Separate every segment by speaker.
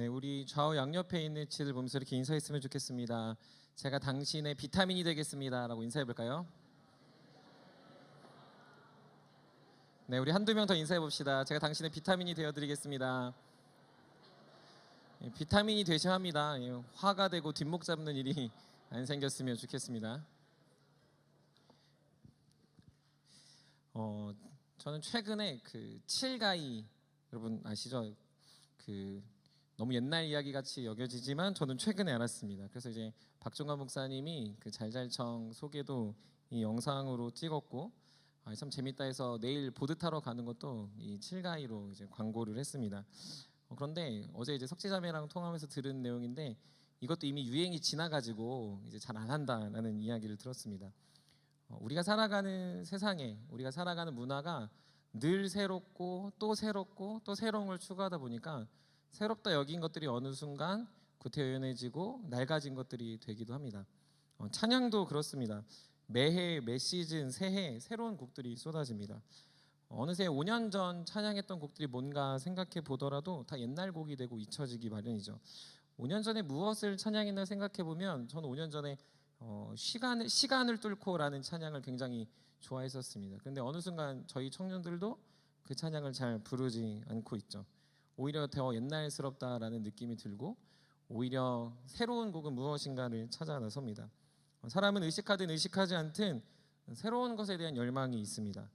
Speaker 1: 네, 우리 좌우 양옆에 있는 치를 보면서 이렇게 인사했으면 좋겠습니다. 제가 당신의 비타민이 되겠습니다라고 인사해 볼까요? 네, 우리 한두 명 더 인사해 봅시다. 제가 당신의 비타민이 되어 드리겠습니다. 예, 비타민이 되셔야 합니다. 예, 화가 되고 뒷목 잡는 일이 안 생겼으면 좋겠습니다. 어, 저는 최근에 그 칠가이 여러분 아시죠? 그 너무 옛날 이야기 같이 여겨지지만 저는 최근에 알았습니다. 그래서 이제 박종관 목사님이 그 잘잘청 소개도 이 영상으로 찍었고 아, 참 재밌다 해서 내일 보드 타러 가는 것도 이 칠가이로 이제 광고를 했습니다. 어, 그런데 어제 이제 석지자매랑 통화하면서 들은 내용인데 이것도 이미 유행이 지나가지고 이제 잘 안 한다라는 이야기를 들었습니다. 어, 우리가 살아가는 세상에 우리가 살아가는 문화가 늘 새롭고 또 새롭고 또 새로운 걸 추구하다 보니까 새롭다 여긴 것들이 어느 순간 구태연해지고 낡아진 것들이 되기도 합니다. 어, 찬양도 그렇습니다. 매해 매 시즌 새해 새로운 곡들이 쏟아집니다. 어, 어느새 5년 전 찬양했던 곡들이 뭔가 생각해 보더라도 다 옛날 곡이 되고 잊혀지기 마련이죠. 5년 전에 무엇을 찬양했나 생각해 보면 저는 5년 전에 어, 시간을 시간을 뚫고라는 찬양을 굉장히 좋아했었습니다. 근데 어느 순간 저희 청년들도 그 찬양을 잘 부르지 않고 있죠. 오히려 더 옛날스럽다라는 느낌이 들고 오히려 새로운 곡은 무엇인가를 찾아 나섭니다. 어, 사람은 의식하든 의식하지 않든 새로운 것에 대한 열망이 있습니다.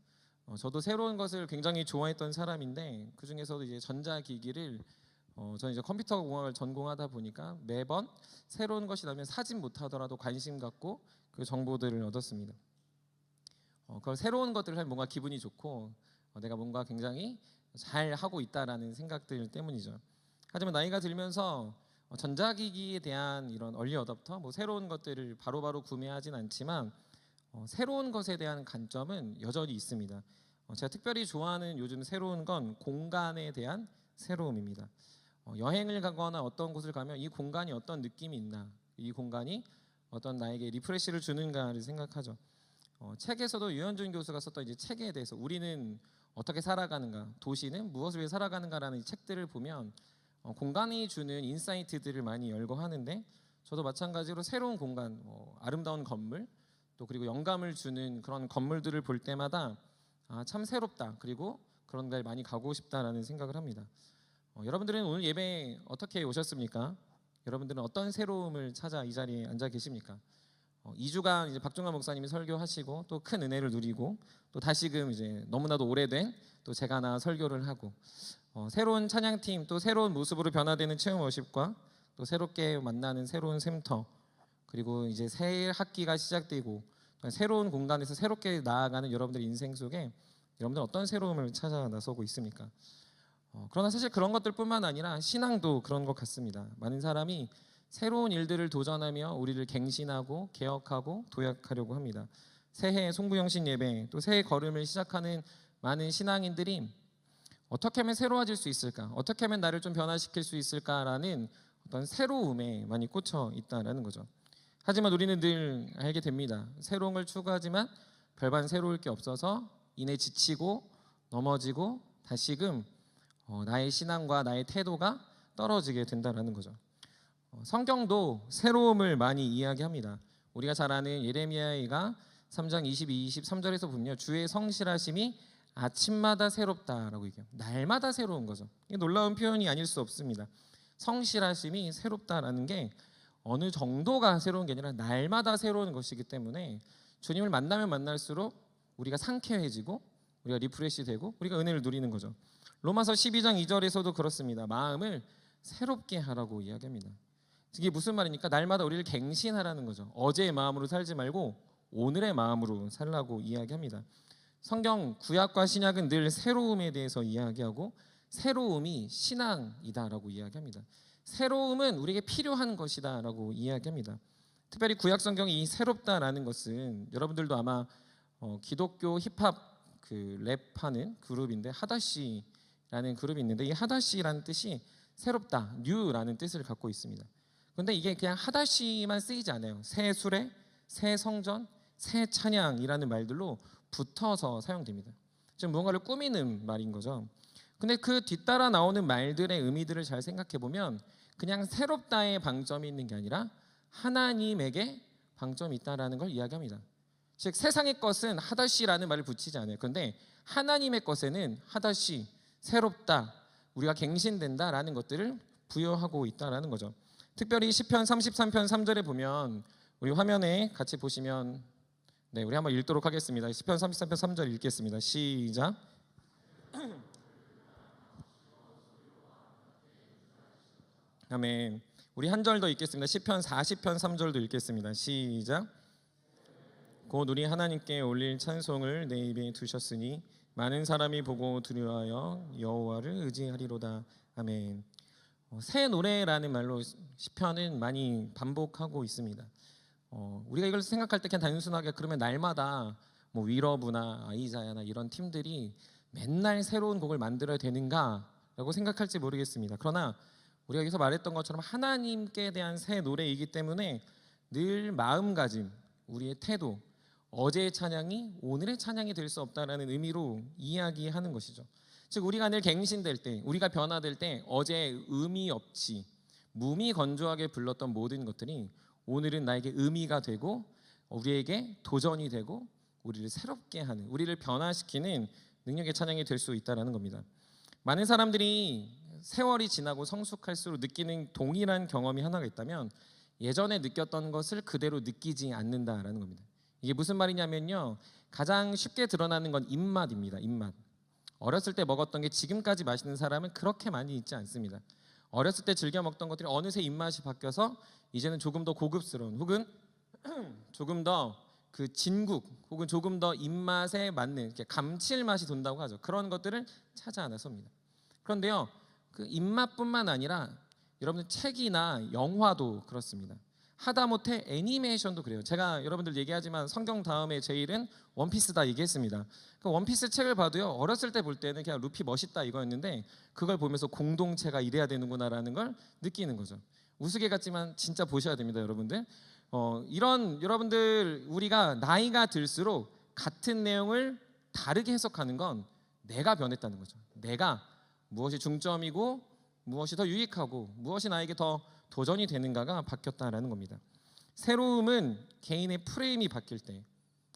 Speaker 1: 어, 저도 새로운 것을 굉장히 좋아했던 사람인데 그 중에서도 이제 전자기기를 어, 저는 이제 컴퓨터 공학을 전공하다 보니까 매번 새로운 것이 나면 사진 못하더라도 관심 갖고 그 정보들을 얻었습니다. 어, 그걸 새로운 것들을 하면 뭔가 기분이 좋고 어, 내가 뭔가 굉장히 잘 하고 있다라는 생각들 때문이죠. 하지만 나이가 들면서 어, 전자기기에 대한 이런 얼리 어답터, 뭐 새로운 것들을 바로 바로 구매하진 않지만 어, 새로운 것에 대한 관점은 여전히 있습니다. 어, 제가 특별히 좋아하는 요즘 새로운 건 공간에 대한 새로움입니다. 어, 여행을 가거나 어떤 곳을 가면 이 공간이 어떤 느낌이 있나, 이 공간이 어떤 나에게 리프레시를 주는가를 생각하죠. 어, 책에서도 유현준 교수가 썼던 이제 책에 대해서 우리는 어떻게 살아가는가, 도시는 무엇을 위해 살아가는가라는 이 책들을 보면 어, 공간이 주는 인사이트들을 많이 열거하는데 저도 마찬가지로 새로운 공간, 어, 아름다운 건물, 또 그리고 영감을 주는 그런 건물들을 볼 때마다 아, 참 새롭다. 그리고 그런 데 많이 가고 싶다라는 생각을 합니다. 어, 여러분들은 오늘 예배 어떻게 오셨습니까? 여러분들은 어떤 새로움을 찾아 이 자리에 앉아 계십니까? 어, 2주간 이제 박종환 목사님이 설교하시고 또 큰 은혜를 누리고 또 다시금 이제 너무나도 오래된 또 제가 나 설교를 하고 어, 새로운 찬양팀 또 새로운 모습으로 변화되는 체험 워십과 또 새롭게 만나는 새로운 샘터 그리고 이제 새 학기가 시작되고 새로운 공간에서 새롭게 나아가는 여러분들의 인생 속에 여러분들 어떤 새로움을 찾아 나서고 있습니까? 어, 그러나 사실 그런 것들뿐만 아니라 신앙도 그런 것 같습니다. 많은 사람이 새로운 일들을 도전하며 우리를 갱신하고 개혁하고 도약하려고 합니다. 새해 송구영신 예배 또 새해 걸음을 시작하는 많은 신앙인들이 어떻게 하면 새로워질 수 있을까? 어떻게 하면 나를 좀 변화시킬 수 있을까라는 어떤 새로움에 많이 꽂혀 있다라는 거죠. 하지만 우리는 늘 알게 됩니다. 새로운 걸 추구하지만 별반 새로울 게 없어서 이내 지치고 넘어지고 다시금 어, 나의 신앙과 나의 태도가 떨어지게 된다라는 거죠. 어, 성경도 새로움을 많이 이야기합니다. 우리가 잘 아는 예레미야가 3장 22, 23절에서 보면 주의 성실하심이 아침마다 새롭다라고 얘기해요. 날마다 새로운 거죠. 놀라운 표현이 아닐 수 없습니다. 성실하심이 새롭다라는 게 어느 정도가 새로운 게 아니라 날마다 새로운 것이기 때문에 주님을 만나면 만날수록 우리가 상쾌해지고 우리가 리프레시 되고 우리가 은혜를 누리는 거죠. 로마서 12장 2절에서도 그렇습니다. 마음을 새롭게 하라고 이야기합니다. 이게 무슨 말입니까? 날마다 우리를 갱신하라는 거죠. 어제의 마음으로 살지 말고 오늘의 마음으로 살라고 이야기합니다. 성경 구약과 신약은 늘 새로움에 대해서 이야기하고 새로움이 신앙이다라고 이야기합니다. 새로움은 우리에게 필요한 것이다라고 이야기합니다. 특별히 구약 성경이 이 새롭다라는 것은 여러분들도 아마 어, 기독교 힙합 그 랩하는 그룹인데 하다시라는 그룹이 있는데 이 하다시라는 뜻이 새롭다, 뉴라는 뜻을 갖고 있습니다. 그런데 이게 그냥 하다시만 쓰이지 않아요. 새 수레, 새 성전, 새 찬양이라는 말들로 붙어서 사용됩니다. 지금 무언가를 꾸미는 말인 거죠. 근데 그 뒤따라 나오는 말들의 의미들을 잘 생각해 보면 그냥 새롭다의 방점이 있는 게 아니라 하나님에게 방점이 있다라는 걸 이야기합니다. 즉 세상의 것은 하다시라는 말을 붙이지 않아요. 그런데 하나님의 것에는 하다시 새롭다 우리가 갱신된다라는 것들을 부여하고 있다라는 거죠. 특별히 시편 33편 3절에 보면 우리 화면에 같이 보시면 네, 우리 한번 읽도록 하겠습니다. 시편 33편 3절 읽겠습니다. 시작. 아멘. 우리 한 절 더 읽겠습니다. 시편 40편 3절도 읽겠습니다. 시작. 곧 우리 하나님께 올릴 찬송을 내 입에 두셨으니 많은 사람이 보고 두려워하여 여호와를 의지하리로다. 아멘. 어, 새 노래라는 말로 시편은 많이 반복하고 있습니다. 어, 우리가 이걸 생각할 때 그냥 단순하게 그러면 날마다 뭐 위러브나 아이자야나 이런 팀들이 맨날 새로운 곡을 만들어야 되는가라고 생각할지 모르겠습니다. 그러나 우리가 여기서 말했던 것처럼 하나님께 대한 새 노래이기 때문에 늘 마음가짐, 우리의 태도, 어제의 찬양이 오늘의 찬양이 될 수 없다라는 의미로 이야기하는 것이죠. 즉 우리가 늘 갱신될 때, 우리가 변화될 때 어제 의미 없지 무미 건조하게 불렀던 모든 것들이 오늘은 나에게 의미가 되고 우리에게 도전이 되고 우리를 새롭게 하는, 우리를 변화시키는 능력의 찬양이 될 수 있다라는 겁니다. 많은 사람들이 세월이 지나고 성숙할수록 느끼는 동일한 경험이 하나가 있다면 예전에 느꼈던 것을 그대로 느끼지 않는다라는 겁니다. 이게 무슨 말이냐면요. 가장 쉽게 드러나는 건 입맛입니다. 입맛. 어렸을 때 먹었던 게 지금까지 맛있는 사람은 그렇게 많이 있지 않습니다. 어렸을 때 즐겨 먹던 것들이 어느새 입맛이 바뀌어서 이제는 조금 더 고급스러운 혹은 조금 더 그 진국 혹은 조금 더 입맛에 맞는 감칠맛이 돈다고 하죠. 그런 것들을 찾아 나섭니다. 그런데요. 그 입맛뿐만 아니라 여러분 책이나 영화도 그렇습니다. 하다못해 애니메이션도 그래요. 제가 여러분들 얘기하지만 성경 다음에 제일은 원피스다 얘기했습니다. 그 원피스 책을 봐도요. 어렸을 때 볼 때는 그냥 루피 멋있다 이거였는데 그걸 보면서 공동체가 이래야 되는구나라는 걸 느끼는 거죠. 우스개 같지만 진짜 보셔야 됩니다, 여러분들. 어, 이런 여러분들 우리가 나이가 들수록 같은 내용을 다르게 해석하는 건 내가 변했다는 거죠. 내가 무엇이 중점이고 무엇이 더 유익하고 무엇이 나에게 더 도전이 되는가가 바뀌었다라는 겁니다. 새로움은 개인의 프레임이 바뀔 때,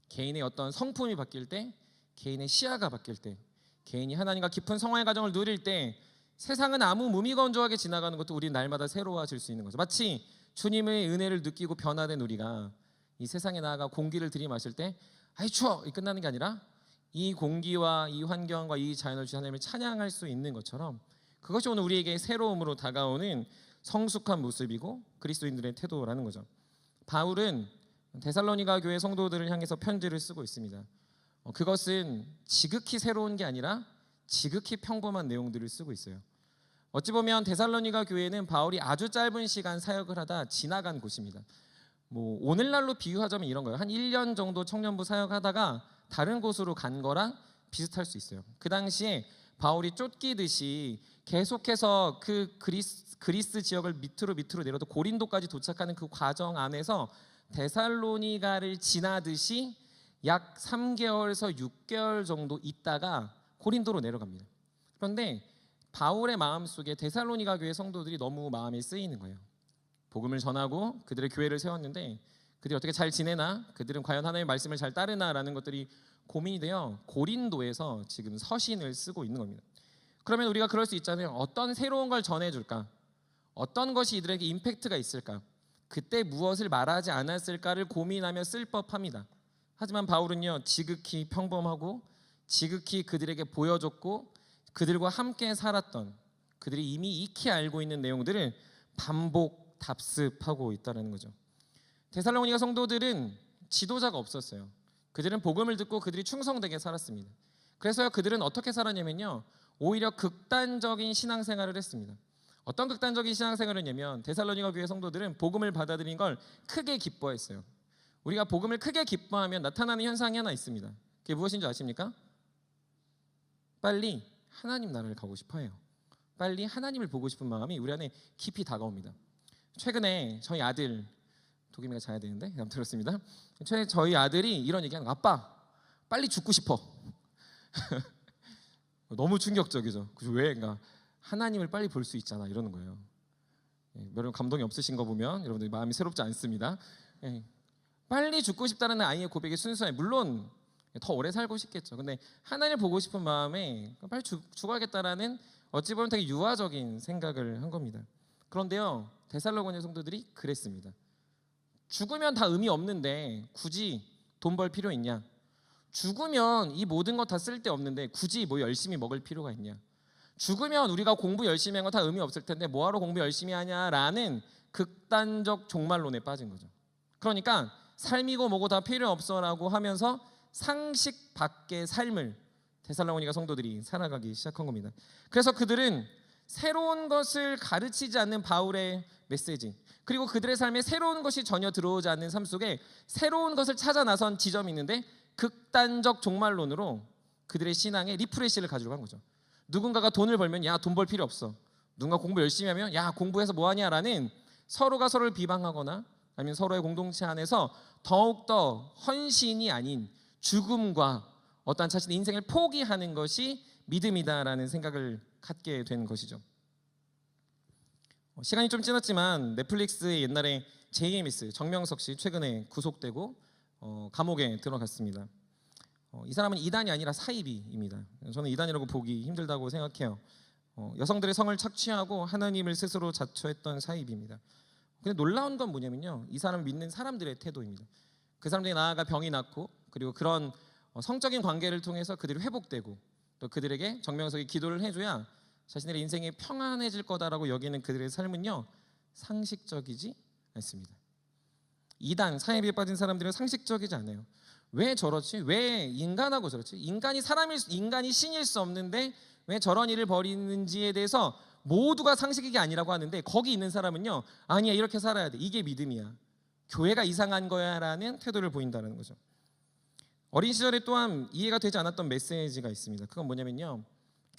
Speaker 1: 개인의 어떤 성품이 바뀔 때, 개인의 시야가 바뀔 때, 개인이 하나님과 깊은 성화의 과정을 누릴 때 세상은 아무 무미건조하게 지나가는 것도 우리 날마다 새로워질 수 있는 거죠. 마치 주님의 은혜를 느끼고 변화된 우리가 이 세상에 나아가 공기를 들이마실 때 아이 추워 이 끝나는 게 아니라 이 공기와 이 환경과 이 자연을 주신 하나님을 찬양할 수 있는 것처럼 그것이 오늘 우리에게 새로움으로 다가오는 성숙한 모습이고 그리스도인들의 태도라는 거죠. 바울은 데살로니가 교회 성도들을 향해서 편지를 쓰고 있습니다. 어, 그것은 지극히 새로운 게 아니라 지극히 평범한 내용들을 쓰고 있어요. 어찌 보면 데살로니가 교회는 바울이 아주 짧은 시간 사역을 하다 지나간 곳입니다. 뭐 오늘날로 비유하자면 이런 거예요. 한 1년 정도 청년부 사역하다가 다른 곳으로 간 거랑 비슷할 수 있어요. 그 당시에 바울이 쫓기듯이 계속해서 그 그리스, 그리스 지역을 밑으로 밑으로 내려도 고린도까지 도착하는 그 과정 안에서 데살로니가를 지나듯이 약 3개월에서 6개월 정도 있다가 고린도로 내려갑니다. 그런데 바울의 마음 속에 데살로니가 교회 성도들이 너무 마음에 쓰이는 거예요. 복음을 전하고 그들의 교회를 세웠는데 그들이 어떻게 잘 지내나 그들은 과연 하나님의 말씀을 잘 따르나라는 것들이 고민이 되어 고린도에서 지금 서신을 쓰고 있는 겁니다. 그러면 우리가 그럴 수 있잖아요. 어떤 새로운 걸 전해줄까? 어떤 것이 이들에게 임팩트가 있을까? 그때 무엇을 말하지 않았을까를 고민하며 쓸 법합니다. 하지만 바울은요 지극히 평범하고 지극히 그들에게 보여줬고 그들과 함께 살았던 그들이 이미 익히 알고 있는 내용들을 반복 답습하고 있다는 거죠. 데살로니가 성도들은 지도자가 없었어요. 그들은 복음을 듣고 그들이 충성되게 살았습니다. 그래서 그들은 어떻게 살았냐면요. 오히려 극단적인 신앙생활을 했습니다. 어떤 극단적인 신앙생활을 했냐면 데살로니가 교회 성도들은 복음을 받아들인 걸 크게 기뻐했어요. 우리가 복음을 크게 기뻐하면 나타나는 현상이 하나 있습니다. 그게 무엇인지 아십니까? 빨리 하나님 나라를 가고 싶어해요. 빨리 하나님을 보고 싶은 마음이 우리 안에 깊이 다가옵니다. 최근에 저희 아들 도겸이가 자야 되는데 아무튼 들었습니다. 최 저희 아들이 이런 얘기하는 거 아빠 빨리 죽고 싶어. 너무 충격적이죠. 왜? 그러니까 하나님을 빨리 볼 수 있잖아 이러는 거예요. 예, 여러분 감동이 없으신 거 보면 여러분들 마음이 새롭지 않습니다. 예, 빨리 죽고 싶다는 아이의 고백이 순수해. 물론 더 오래 살고 싶겠죠. 근데 하나님을 보고 싶은 마음에 빨리 죽, 죽어야겠다라는 어찌 보면 되게 유아적인 생각을 한 겁니다. 그런데요 데살로고니 성도들이 그랬습니다. 죽으면 다 의미 없는데 굳이 돈 벌 필요 있냐? 죽으면 이 모든 거다 쓸데 없는데 굳이 뭐 열심히 먹을 필요가 있냐? 죽으면 우리가 공부 열심히 한 거 다 의미 없을 텐데 뭐하러 공부 열심히 하냐라는 극단적 종말론에 빠진 거죠. 그러니까 삶이고 뭐고 다 필요 없어라고 하면서 상식 밖의 삶을 데살로니가 성도들이 살아가기 시작한 겁니다. 그래서 그들은 새로운 것을 가르치지 않는 바울의 메시지 그리고 그들의 삶에 새로운 것이 전혀 들어오지 않는 삶 속에 새로운 것을 찾아 나선 지점이 있는데 극단적 종말론으로 그들의 신앙에 리프레시를 가지고 간 거죠. 누군가가 돈을 벌면 야 돈 벌 필요 없어. 누군가 공부 열심히 하면 야 공부해서 뭐 하냐라는 서로가 서로를 비방하거나 아니면 서로의 공동체 안에서 더욱더 헌신이 아닌 죽음과 어떠한 자신의 인생을 포기하는 것이 믿음이다라는 생각을 갖게 된 것이죠. 어, 시간이 좀 지났지만 넷플릭스 옛날에 JMS 정명석 씨 최근에 구속되고 어, 감옥에 들어갔습니다. 어, 이 사람은 이단이 아니라 사이비입니다. 저는 이단이라고 보기 힘들다고 생각해요. 어, 여성들의 성을 착취하고 하나님을 스스로 자처했던 사이비입니다. 근데 놀라운 건 뭐냐면요, 이 사람을 믿는 사람들의 태도입니다. 그 사람들이 나아가 병이 낫고 그리고 그런 어, 성적인 관계를 통해서 그들이 회복되고 또 그들에게 정명석이 기도를 해줘야 자신들의 인생이 평안해질 거다라고 여기는 그들의 삶은요 상식적이지 않습니다. 이단 사이비에 빠진 사람들은 상식적이지 않아요. 왜 저렇지? 왜 인간하고 저렇지? 인간이 사람일 수- 인간이 신일 수 없는데 왜 저런 일을 벌이는지에 대해서 모두가 상식이 아니라고 하는데 거기 있는 사람은요 아니야 이렇게 살아야 돼 이게 믿음이야 교회가 이상한 거야라는 태도를 보인다는 거죠. 어린 시절에 또한 이해가 되지 않았던 메시지가 있습니다. 그건 뭐냐면요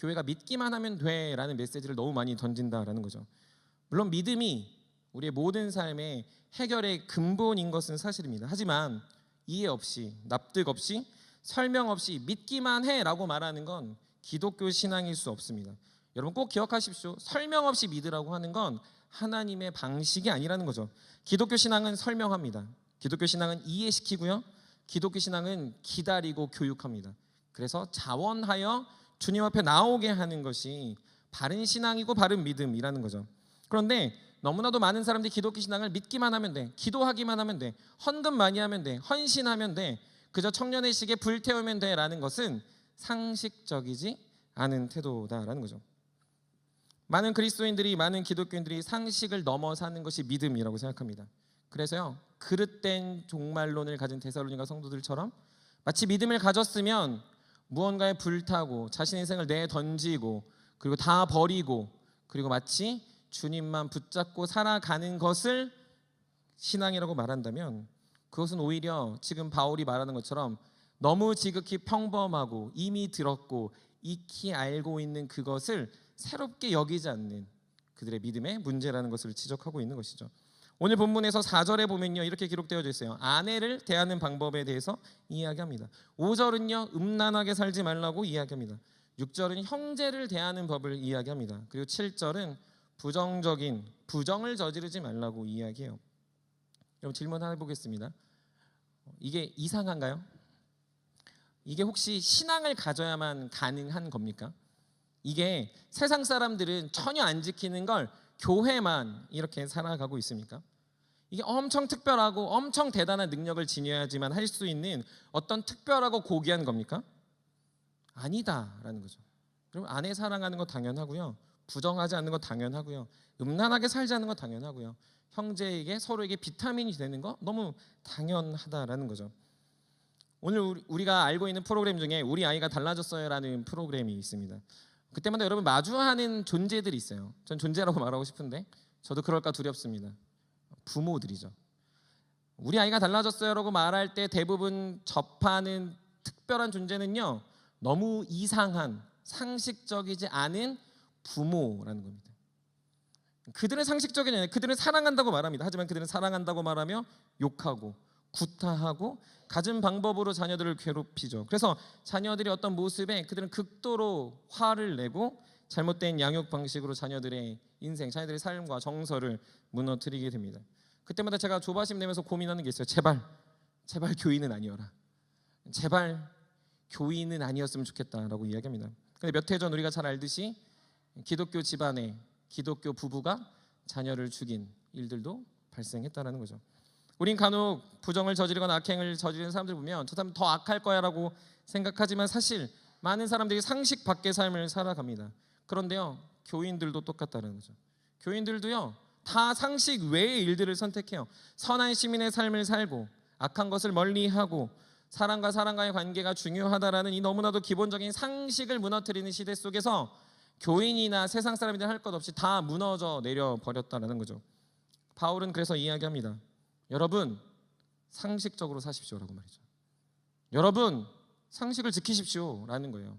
Speaker 1: 교회가 믿기만 하면 돼라는 메시지를 너무 많이 던진다라는 거죠. 물론 믿음이 우리의 모든 삶의 해결의 근본인 것은 사실입니다. 하지만 이해 없이 납득 없이 설명 없이 믿기만 해라고 말하는 건 기독교 신앙일 수 없습니다. 여러분 꼭 기억하십시오. 설명 없이 믿으라고 하는 건 하나님의 방식이 아니라는 거죠. 기독교 신앙은 설명합니다. 기독교 신앙은 이해시키고요. 기독교 신앙은 기다리고 교육합니다. 그래서 자원하여 주님 앞에 나오게 하는 것이 바른 신앙이고 바른 믿음이라는 거죠. 그런데 너무나도 많은 사람들이 기독교 신앙을 믿기만 하면 돼. 기도하기만 하면 돼. 헌금 많이 하면 돼. 헌신하면 돼. 그저 청년의 시계 불태우면 돼라는 것은 상식적이지 않은 태도다라는 거죠. 많은 그리스도인들이 많은 기독교인들이 상식을 넘어 사는 것이 믿음이라고 생각합니다. 그래서요. 그릇된 종말론을 가진 데살로니가 성도들처럼 마치 믿음을 가졌으면 무언가에 불타고 자신의 인생을 내 던지고 그리고 다 버리고 그리고 마치 주님만 붙잡고 살아가는 것을 신앙이라고 말한다면 그것은 오히려 지금 바울이 말하는 것처럼 너무 지극히 평범하고 이미 들었고 익히 알고 있는 그것을 새롭게 여기지 않는 그들의 믿음의 문제라는 것을 지적하고 있는 것이죠. 오늘 본문에서 4절에 보면요. 이렇게 기록되어 있어요. 아내를 대하는 방법에 대해서 이야기합니다. 5절은요. 음란하게 살지 말라고 이야기합니다. 6절은 형제를 대하는 법을 이야기합니다. 그리고 7절은 부정적인 부정을 저지르지 말라고 이야기해요. 여러분 질문 하나 해보겠습니다. 이게 이상한가요? 이게 혹시 신앙을 가져야만 가능한 겁니까? 이게 세상 사람들은 전혀 안 지키는 걸 교회만 이렇게 살아가고 있습니까? 이게 엄청 특별하고 엄청 대단한 능력을 지녀야지만 할 수 있는 어떤 특별하고 고귀한 겁니까? 아니다라는 거죠. 그럼 아내 사랑하는 거 당연하고요. 부정하지 않는 거 당연하고요. 음란하게 살지 않는 거 당연하고요. 형제에게 서로에게 비타민이 되는 거 너무 당연하다라는 거죠. 오늘 우리- 우리가 알고 있는 프로그램 중에 우리 아이가 달라졌어요라는 프로그램이 있습니다. 그때마다 여러분 마주하는 존재들이 있어요. 전 존재라고 말하고 싶은데 저도 그럴까 두렵습니다. 부모들이죠. 우리 아이가 달라졌어요라고 말할 때 대부분 접하는 특별한 존재는요. 너무 이상한 상식적이지 않은 부모라는 겁니다. 그들은 상식적인 아니에요. 그들은 사랑한다고 말합니다. 하지만 그들은 사랑한다고 말하며 욕하고 구타하고 갖은 방법으로 자녀들을 괴롭히죠. 그래서 자녀들이 어떤 모습에 그들은 극도로 화를 내고 잘못된 양육 방식으로 자녀들의 인생, 자녀들의 삶과 정서를 무너뜨리게 됩니다. 그때마다 제가 조바심 내면서 고민하는 게 있어요. 제발, 제발 교인은 아니어라. 제발 교인은 아니었으면 좋겠다라고 이야기합니다. 근데 몇 해 전 우리가 잘 알듯이 기독교 집안에 기독교 부부가 자녀를 죽인 일들도 발생했다라는 거죠. 우린 간혹 부정을 저지르거나 악행을 저지르는 사람들 보면 저 사람 더 악할 거야라고 생각하지만 사실 많은 사람들이 상식 밖의 삶을 살아갑니다. 그런데요, 교인들도 똑같다는 거죠. 교인들도요, 다 상식 외의 일들을 선택해요. 선한 시민의 삶을 살고 악한 것을 멀리하고 사람과 사람과의 관계가 중요하다라는 이 너무나도 기본적인 상식을 무너뜨리는 시대 속에서 교인이나 세상 사람들 할 것 없이 다 무너져 내려 버렸다라는 거죠. 바울은 그래서 이야기합니다. 여러분 상식적으로 사십시오라고 말이죠. 여러분 상식을 지키십시오라는 거예요.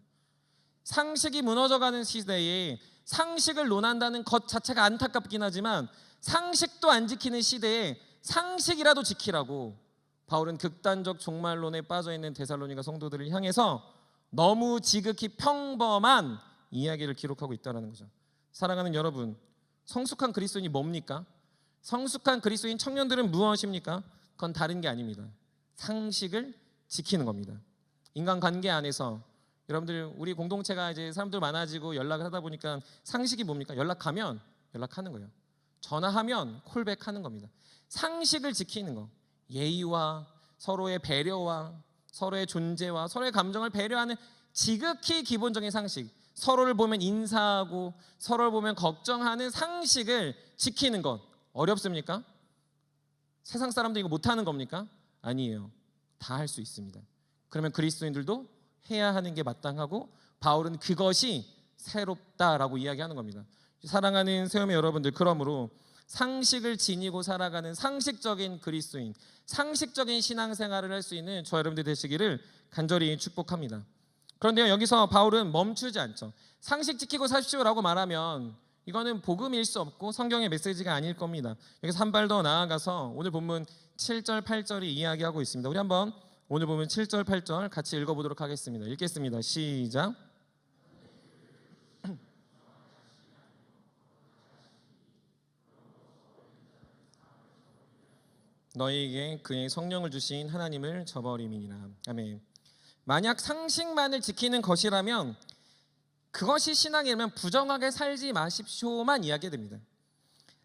Speaker 1: 상식이 무너져가는 시대에 상식을 논한다는 것 자체가 안타깝긴 하지만 상식도 안 지키는 시대에 상식이라도 지키라고 바울은 극단적 종말론에 빠져 있는 데살로니가 성도들을 향해서 너무 지극히 평범한 이야기를 기록하고 있다는 거죠. 사랑하는 여러분, 성숙한 그리스도인이 뭡니까? 성숙한 그리스도인 청년들은 무엇입니까? 그건 다른 게 아닙니다. 상식을 지키는 겁니다. 인간 관계 안에서 여러분들 우리 공동체가 이제 사람들 많아지고 연락을 하다 보니까 상식이 뭡니까? 연락하면 연락하는 거예요. 전화하면 콜백하는 겁니다. 상식을 지키는 거. 예의와 서로의 배려와 서로의 존재와 서로의 감정을 배려하는 지극히 기본적인 상식. 서로를 보면 인사하고 서로를 보면 걱정하는 상식을 지키는 것 어렵습니까? 세상 사람들이 이거 못하는 겁니까? 아니에요. 다 할 수 있습니다. 그러면 그리스도인들도 해야 하는 게 마땅하고 바울은 그것이 새롭다라고 이야기하는 겁니다. 사랑하는 세움의 여러분들 그러므로 상식을 지니고 살아가는 상식적인 그리스도인, 상식적인 신앙생활을 할 수 있는 저 여러분들 되시기를 간절히 축복합니다. 그런데요 여기서 바울은 멈추지 않죠. 상식 지키고 사십시오라고 말하면 이거는 복음일 수 없고 성경의 메시지가 아닐 겁니다. 여기서 한 발 더 나아가서 오늘 본문 7절 8절이 이야기하고 있습니다. 우리 한번 오늘 보면 7절 8절 같이 읽어보도록 하겠습니다. 읽겠습니다. 시작. 너희에게 그의 성령을 주신 하나님을 저버림이니라. 아멘. 만약 상식만을 지키는 것이라면 그것이 신앙이라면 부정하게 살지 마십시오만 이야기됩니다.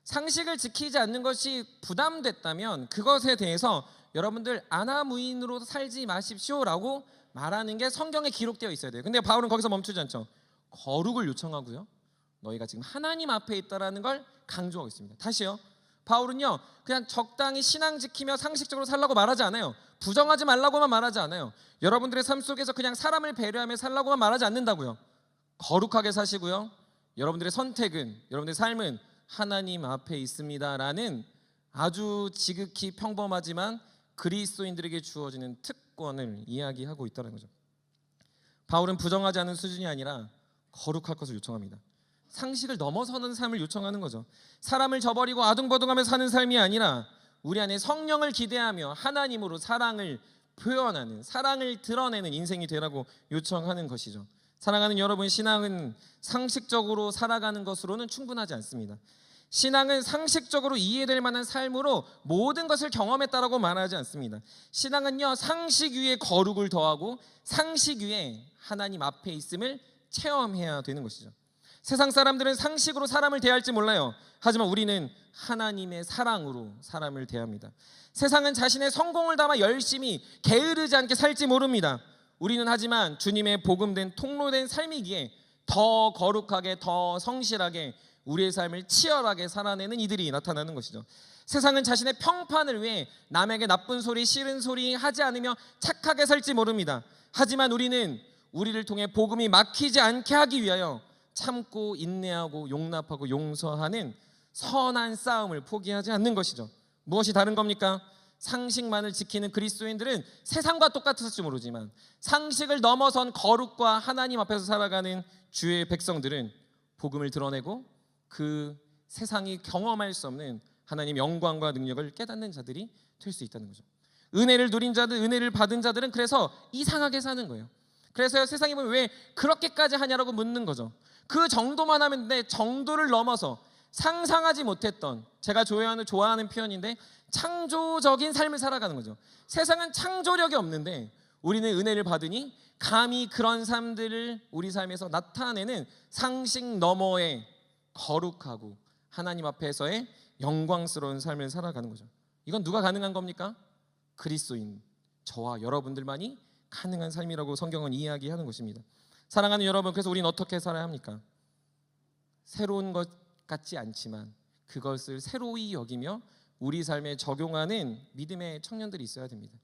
Speaker 1: 상식을 지키지 않는 것이 부담됐다면 그것에 대해서 여러분들 아나무인으로 살지 마십시오라고 말하는 게 성경에 기록되어 있어야 돼요. 근데 바울은 거기서 멈추지 않죠. 거룩을 요청하고요. 너희가 지금 하나님 앞에 있다라는 걸 강조하고 있습니다. 다시요. 바울은요. 그냥 적당히 신앙 지키며 상식적으로 살라고 말하지 않아요. 부정하지 말라고만 말하지 않아요. 여러분들의 삶 속에서 그냥 사람을 배려하며 살라고만 말하지 않는다고요. 거룩하게 사시고요. 여러분들의 선택은 여러분들의 삶은 하나님 앞에 있습니다라는 아주 지극히 평범하지만 그리스도인들에게 주어지는 특권을 이야기하고 있다는 거죠. 바울은 부정하지 않은 수준이 아니라 거룩할 것을 요청합니다. 상식을 넘어서는 삶을 요청하는 거죠. 사람을 저버리고 아둥바둥하며 사는 삶이 아니라 우리 안에 성령을 기대하며 하나님으로 사랑을 표현하는 사랑을 드러내는 인생이 되라고 요청하는 것이죠. 사랑하는 여러분, 신앙은 상식적으로 살아가는 것으로는 충분하지 않습니다. 신앙은 상식적으로 이해될 만한 삶으로 모든 것을 경험했다라고 말하지 않습니다. 신앙은요, 상식 위에 거룩을 더하고 상식 위에 하나님 앞에 있음을 체험해야 되는 것이죠. 세상 사람들은 상식으로 사람을 대할지 몰라요. 하지만 우리는 하나님의 사랑으로 사람을 대합니다. 세상은 자신의 성공을 담아 열심히 게으르지 않게 살지 모릅니다. 우리는 하지만 주님의 복음된 통로된 삶이기에 더 거룩하게 더 성실하게 우리의 삶을 치열하게 살아내는 이들이 나타나는 것이죠. 세상은 자신의 평판을 위해 남에게 나쁜 소리, 싫은 소리 하지 않으며 착하게 살지 모릅니다. 하지만 우리는 우리를 통해 복음이 막히지 않게 하기 위하여 참고 인내하고 용납하고 용서하는 선한 싸움을 포기하지 않는 것이죠. 무엇이 다른 겁니까? 상식만을 지키는 그리스도인들은 세상과 똑같을지 모르지만 상식을 넘어선 거룩과 하나님 앞에서 살아가는 주의 백성들은 복음을 드러내고 그 세상이 경험할 수 없는 하나님 영광과 능력을 깨닫는 자들이 될 수 있다는 거죠. 은혜를 누린 자들, 은혜를 받은 자들은 그래서 이상하게 사는 거예요. 그래서 세상에 보면 왜 그렇게까지 하냐라고 묻는 거죠. 그 정도만 하면 돼 정도를 넘어서 상상하지 못했던 제가 좋아하는 좋아하는 표현인데 창조적인 삶을 살아가는 거죠. 세상은 창조력이 없는데 우리는 은혜를 받으니 감히 그런 삶들을 우리 삶에서 나타내는 상식 너머의 거룩하고 하나님 앞에서의 영광스러운 삶을 살아가는 거죠. 이건 누가 가능한 겁니까? 그리스도인 저와 여러분들만이 가능한 삶이라고 성경은 이야기하는 것입니다. 사랑하는 여러분, 그래서 우리는 어떻게 살아야 합니까? 새로운 것 같지 않지만 그것을 새로이 여기며 우리 삶에 적용하는 믿음의 청년들이 있어야 됩니다.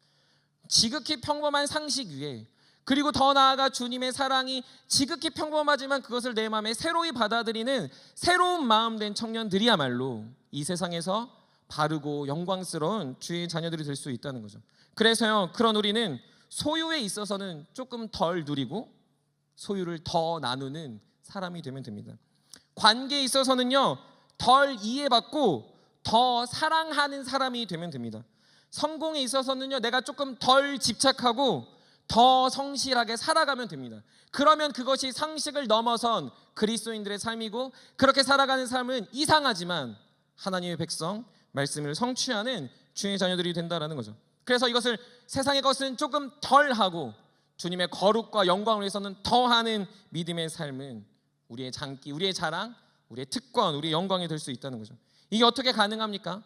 Speaker 1: 지극히 평범한 상식 위에 그리고 더 나아가 주님의 사랑이 지극히 평범하지만 그것을 내 마음에 새로이 받아들이는 새로운 마음 된 청년들이야말로 이 세상에서 바르고 영광스러운 주의 자녀들이 될 수 있다는 거죠. 그래서요, 그런 우리는 소유에 있어서는 조금 덜 누리고 소유를 더 나누는 사람이 되면 됩니다. 관계에 있어서는요, 덜 이해받고 더 사랑하는 사람이 되면 됩니다. 성공에 있어서는요, 내가 조금 덜 집착하고 더 성실하게 살아가면 됩니다. 그러면 그것이 상식을 넘어선 그리스도인들의 삶이고 그렇게 살아가는 삶은 이상하지만 하나님의 백성 말씀을 성취하는 주의 자녀들이 된다라는 거죠. 그래서 이것을 세상의 것은 조금 덜 하고 주님의 거룩과 영광을 위해서는 더 하는 믿음의 삶은 우리의 장기, 우리의 자랑, 우리의 특권, 우리의 영광이 될 수 있다는 거죠. 이게 어떻게 가능합니까?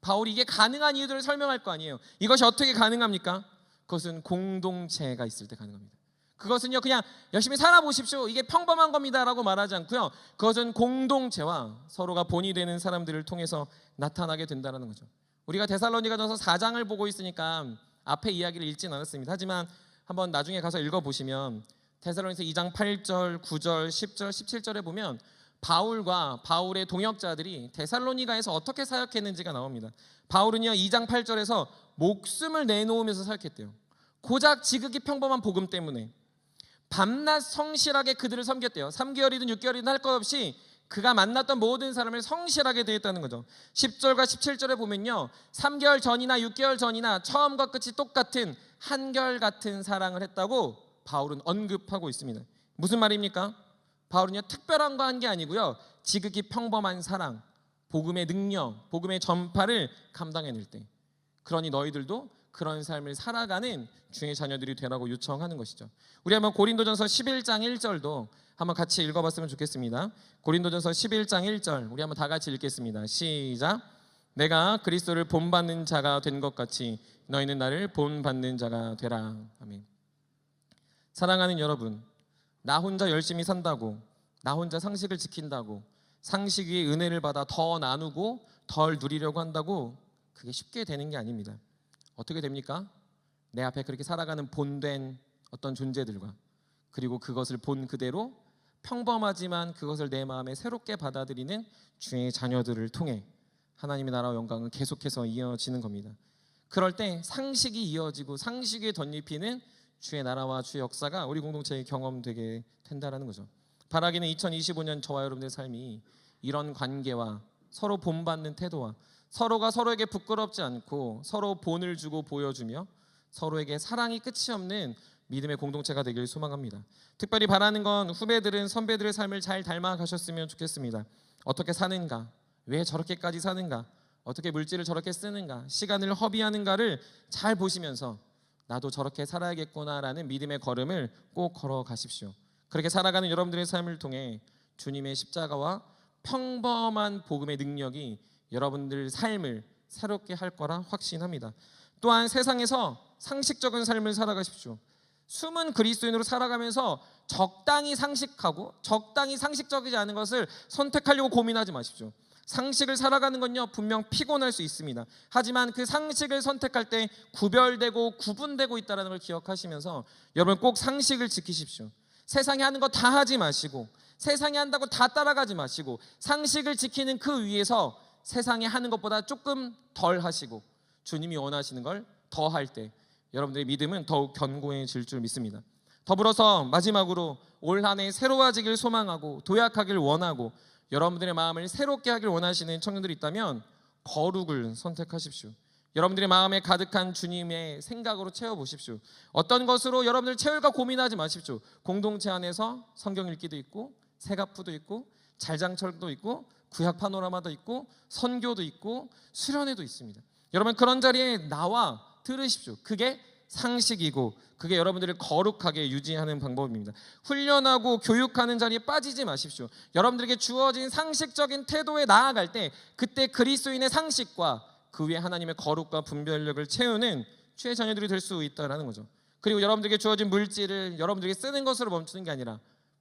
Speaker 1: 바울이 이게 가능한 이유들을 설명할 거 아니에요. 이것이 어떻게 가능합니까? 그것은 공동체가 있을 때 가능합니다. 그것은요 그냥 열심히 살아보십시오. 이게 평범한 겁니다라고 말하지 않고요. 그것은 공동체와 서로가 본이 되는 사람들을 통해서 나타나게 된다는 거죠. 우리가 데살로니가전서 4장을 보고 있으니까 앞에 이야기를 읽진 않았습니다. 하지만 한번 나중에 가서 읽어 보시면 데살로니서 2장 8절 9절 10절 17절에 보면 바울과 바울의 동역자들이 데살로니가에서 어떻게 사역했는지가 나옵니다. 바울은요 2장 8절에서 목숨을 내놓으면서 사역했대요 고작 지극히 평범한 복음 때문에 밤낮 성실하게 그들을 섬겼대요. 3개월이든 6개월이든 할 것 없이 그가 만났던 모든 사람을 성실하게 대했다는 거죠. 10절과 17절에 보면요. 3개월 전이나 6개월 전이나 처음과 끝이 똑같은 한결 같은 사랑을 했다고 바울은 언급하고 있습니다. 무슨 말입니까? 바울은요. 특별한 거 한 게 아니고요. 지극히 평범한 사랑, 복음의 능력, 복음의 전파를 감당해낼 때. 그러니 너희들도 그런 삶을 살아가는 주의 자녀들이 되라고 요청하는 것이죠. 우리 한번 고린도전서 11장 1절도 한번 같이 읽어봤으면 좋겠습니다. 고린도전서 11장 1절 우리 한번 다 같이 읽겠습니다. 시작. 내가 그리스도를 본받는 자가 된 것 같이 너희는 나를 본받는 자가 되라. 아멘. 사랑하는 여러분, 나 혼자 열심히 산다고, 나 혼자 상식을 지킨다고, 상식 위에 은혜를 받아 더 나누고 덜 누리려고 한다고 그게 쉽게 되는 게 아닙니다. 어떻게 됩니까? 내 앞에 그렇게 살아가는 본된 어떤 존재들과 그리고 그것을 본 그대로 평범하지만 그것을 내 마음에 새롭게 받아들이는 주의 자녀들을 통해 하나님의 나라와 영광은 계속해서 이어지는 겁니다. 그럴 때 상식이 이어지고 상식에 덧입히는 주의 나라와 주의 역사가 우리 공동체에 경험되게 된다라는 거죠. 바라기는 2025년 저와 여러분의 삶이 이런 관계와 서로 본받는 태도와 서로가 서로에게 부끄럽지 않고 서로 본을 주고 보여주며 서로에게 사랑이 끝이 없는 믿음의 공동체가 되길 소망합니다. 특별히 바라는 건 후배들은 선배들의 삶을 잘 닮아가셨으면 좋겠습니다. 어떻게 사는가? 왜 저렇게까지 사는가? 어떻게 물질을 저렇게 쓰는가? 시간을 허비하는가를 잘 보시면서 나도 저렇게 살아야겠구나라는 믿음의 걸음을 꼭 걸어가십시오. 그렇게 살아가는 여러분들의 삶을 통해 주님의 십자가와 평범한 복음의 능력이 여러분들 삶을 새롭게 할 거라 확신합니다. 또한 세상에서 상식적인 삶을 살아가십시오. 숨은 그리스도인으로 살아가면서 적당히 상식하고 적당히 상식적이지 않은 것을 선택하려고 고민하지 마십시오. 상식을 살아가는 건요 분명 피곤할 수 있습니다. 하지만 그 상식을 선택할 때 구별되고 구분되고 있다는 걸 기억하시면서 여러분 꼭 상식을 지키십시오. 세상에 하는 거 다 하지 마시고 세상에 한다고 다 따라가지 마시고 상식을 지키는 그 위에서 세상에 하는 것보다 조금 덜 하시고 주님이 원하시는 걸 더 할 때 여러분들의 믿음은 더욱 견고해질 줄 믿습니다. 더불어서 마지막으로 올 한 해 새로워지길 소망하고 도약하길 원하고 여러분들의 마음을 새롭게 하길 원하시는 청년들이 있다면 거룩을 선택하십시오. 여러분들의 마음에 가득한 주님의 생각으로 채워 보십시오. 어떤 것으로 여러분들 채울까 고민하지 마십시오. 공동체 안에서 성경 읽기도 있고 세가프도 있고 잘장철도 있고 구약 파노라마도 있고 선교도 있고 수련회도 있습니다. 여러분 그런 자리에 나와 들으십시오. 그게 상식이고 그게 여러분들을 거룩하게 유지하는 방법입니다. 훈련하고 교육하는 자리에 빠지지 마십시오. 여러분들에게 주어진 상식적인 태도에 나아갈 때 그때 그리스도인의 상식과 그 위에 하나님의 거룩과 분별력을 채우는 주의 자녀들이 될 수 있다라는 거죠. 그리고 여러분들에게 주어진 물질을 여러분들에게 쓰는 것으로 멈추는 게 아니라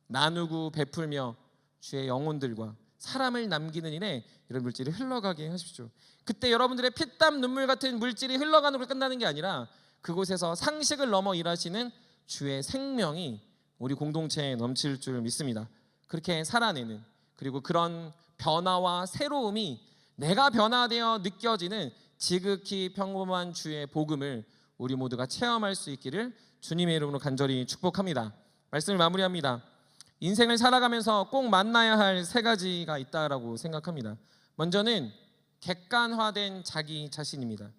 Speaker 1: 나누고 베풀며 주의 영혼들과 사람을 남기는 일에 이런 물질이 흘러가게 하십시오. 그때 여러분들의 피땀 눈물 같은 물질이 흘러가는 걸 끝나는 게 아니라 그곳에서 상식을 넘어 일하시는 주의 생명이 우리 공동체에 넘칠 줄 믿습니다. 그렇게 살아내는 그리고 그런 변화와 새로움이 내가 변화되어 느껴지는 지극히 평범한 주의 복음을 우리 모두가 체험할 수 있기를 주님의 이름으로 간절히 축복합니다. 말씀을 마무리합니다. 인생을 살아가면서 꼭 만나야 할 세 가지가 있다라고 생각합니다. 먼저는 객관화된 자기 자신입니다.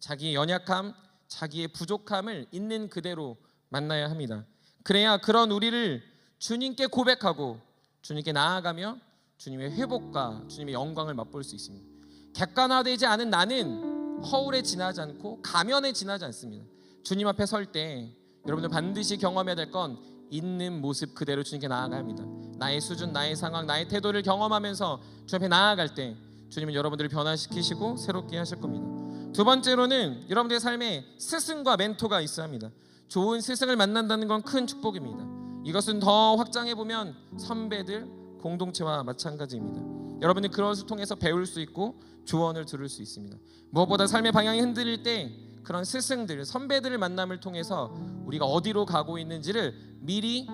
Speaker 1: 자기의 연약함, 자기의 부족함을 있는 그대로 만나야 합니다. 그래야 그런 우리를 주님께 고백하고 주님께 나아가며 주님의 회복과 주님의 영광을 맛볼 수 있습니다. 객관화되지 않은 나는 허울에 지나지 않고 가면에 지나지 않습니다. 주님 앞에 설 때 여러분들 반드시 경험해야 될 건 있는 모습 그대로 주님께 나아가야 합니다. 나의 수준, 나의 상황, 나의 태도를 경험하면서 주님 앞에 나아갈 때 주님은 여러분들을 변화시키시고 새롭게 하실 겁니다. 두 번째로는 여러분들의 삶에 스승과 멘토가 있어야 합니다. 좋은 스승을 만난다는 건 큰 축복입니다. 이것은 더 확장해 보면 선배들, 공동체와 마찬가지입니다. 여러분이 그것을 통해서 배울 수 있고 조언을 들을 수 있습니다. 무엇보다 삶의 방향이 흔들릴 때 그런 스승들, 선배들을 만남을 통해서 우리가 어디로 가고 있는지를 미리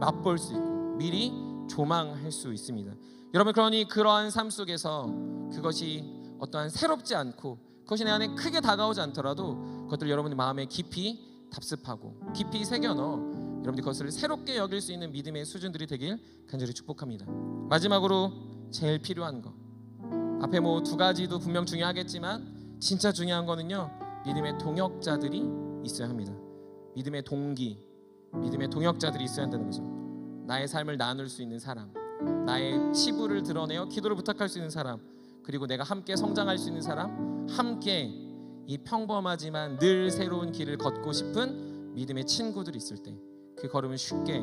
Speaker 1: 맛볼 수 있고 미리 조망할 수 있습니다. 여러분 그러니 그러한 삶 속에서 그것이 어떠한 새롭지 않고 그것이 내 안에 크게 다가오지 않더라도 그것들 여러분의 마음에 깊이 답습하고 깊이 새겨 넣어 여러분들이 그것을 새롭게 여길 수 있는 믿음의 수준들이 되길 간절히 축복합니다. 마지막으로 제일 필요한 거 앞에 뭐 두 가지도 분명 중요하겠지만 진짜 중요한 거는요 믿음의 동역자들이 있어야 합니다. 믿음의 동기, 믿음의 동역자들이 있어야 한다는 거죠. 나의 삶을 나눌 수 있는 사람, 나의 치부를 드러내어 기도를 부탁할 수 있는 사람, 그리고 내가 함께 성장할 수 있는 사람, 함께 이 평범하지만 늘 새로운 길을 걷고 싶은 믿음의 친구들이 있을 때 그 걸음은 쉽게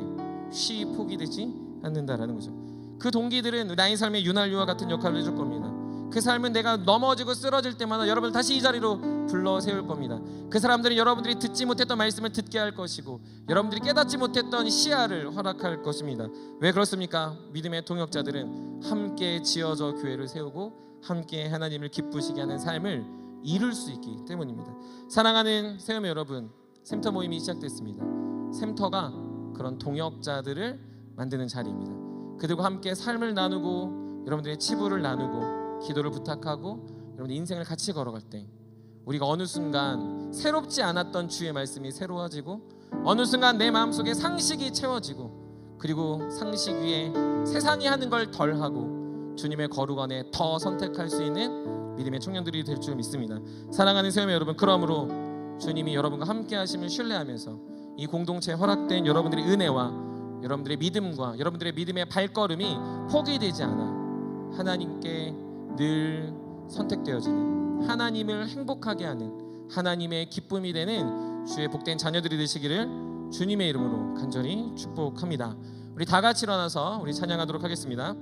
Speaker 1: 쉬 포기되지 않는다라는 거죠. 그 동기들은 나의 삶의 윤활유와 같은 역할을 해줄 겁니다. 그 삶은 내가 넘어지고 쓰러질 때마다 여러분을 다시 이 자리로 불러 세울 겁니다. 그 사람들은 여러분들이 듣지 못했던 말씀을 듣게 할 것이고 여러분들이 깨닫지 못했던 시야를 허락할 것입니다. 왜 그렇습니까? 믿음의 동역자들은 함께 지어져 교회를 세우고 함께 하나님을 기쁘시게 하는 삶을 이룰 수 있기 때문입니다. 사랑하는 세움 여러분, 샘터 모임이 시작됐습니다. 샘터가 그런 동역자들을 만드는 자리입니다. 그들과 함께 삶을 나누고 여러분들의 치부를 나누고 기도를 부탁하고 여러분 인생을 같이 걸어갈 때 우리가 어느 순간 새롭지 않았던 주의 말씀이 새로워지고 어느 순간 내 마음속에 상식이 채워지고 그리고 상식 위에 세상이 하는 걸 덜하고 주님의 거룩 안에 더 선택할 수 있는 믿음의 청년들이 될 줄 믿습니다. 사랑하는 세움의 여러분, 그러므로 주님이 여러분과 함께 하심을 신뢰하면서 이 공동체에 허락된 여러분들의 은혜와 여러분들의 믿음과 여러분들의 믿음의 발걸음이 포기되지 않아 하나님께 늘 선택되어지는 하나님을 행복하게 하는 하나님의 기쁨이 되는 주의 복된 자녀들이 되시기를 주님의 이름으로 간절히 축복합니다. 우리 다 같이 일어나서 우리 찬양하도록 하겠습니다.